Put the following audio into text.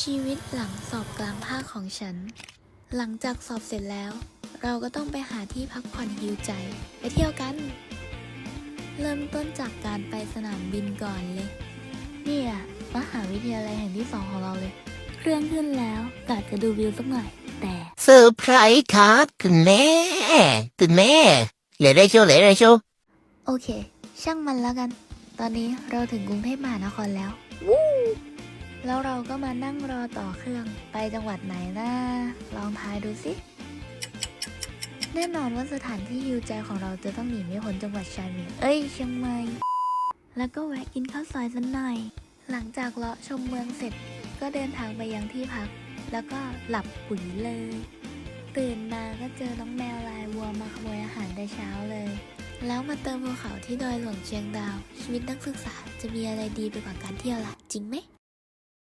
ชีวิตหลังสอบกลางภาคของฉัน หลังจากสอบเสร็จแล้ว เราก็ต้องไปหาที่พักผ่อนฮิวใจ ไปเที่ยวกัน เริ่มต้นจากการไปสนามบินก่อนเลยนี่อะมหาวิทยาลัยแห่งที่สองของเราเลย เครื่องขึ้นแล้วกะจะดูวิวสักหน่อย แต่เซอร์ไพรส์ครับคุณแม่คุณแม่เหลือได้โชว์เหลือได้โชว์โอเค ช่างมันแล้วกัน ตอนนี้เราถึงกรุงเทพมหานครแล้ววู้ แล้วเราก็มานั่งรอต่อเครื่องไปจังหวัดไหนนะลองทายดูสิ แน่นอนว่าสถานที่ฮิวใจของเราจะต้องหนีไม่พ้นจังหวัดชายเมียงเอ้ยเชียงใหม่แล้วก็แวะกินข้าวซอยสักหน่อย หลังจากเลาะชมเมืองเสร็จ ก็เดินทางไปยังที่พัก แล้วก็หลับปุ๋ยเลย ตื่นมาก็เจอน้องแมวลายวัวมาขโมยอาหารแต่เช้าเลย แล้วมาเติมภูเขาที่ดอยหลวงเชียงดาว ชีวิตนักศึกษาจะมีอะไรดีไปกว่าการเที่ยวล่ะ จริงไหม